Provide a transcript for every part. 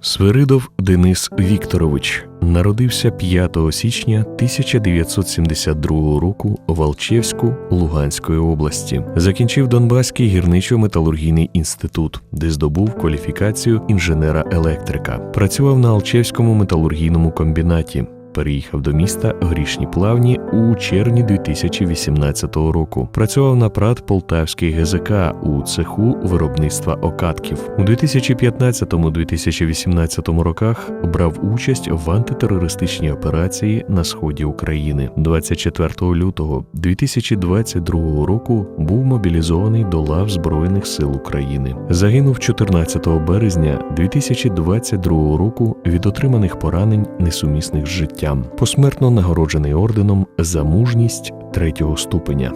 Свиридов Денис Вікторович народився 5 січня 1972 року в Алчевську Луганської області. Закінчив Донбаський гірничо-металургійний інститут, де здобув кваліфікацію інженера-електрика. Працював на Алчевському металургійному комбінаті. Переїхав до міста Грішні Плавні у червні 2018 року. Працював на ПРАТ Полтавський ГЗК у цеху виробництва окатків. У 2015-2018 роках брав участь в антитерористичній операції на сході України. 24 лютого 2022 року був мобілізований до лав Збройних сил України. Загинув 14 березня 2022 року від отриманих поранень, несумісних з життям. Посмертно нагороджений орденом за мужність третього ступеня.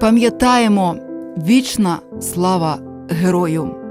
Пам'ятаємо вічна слава герою!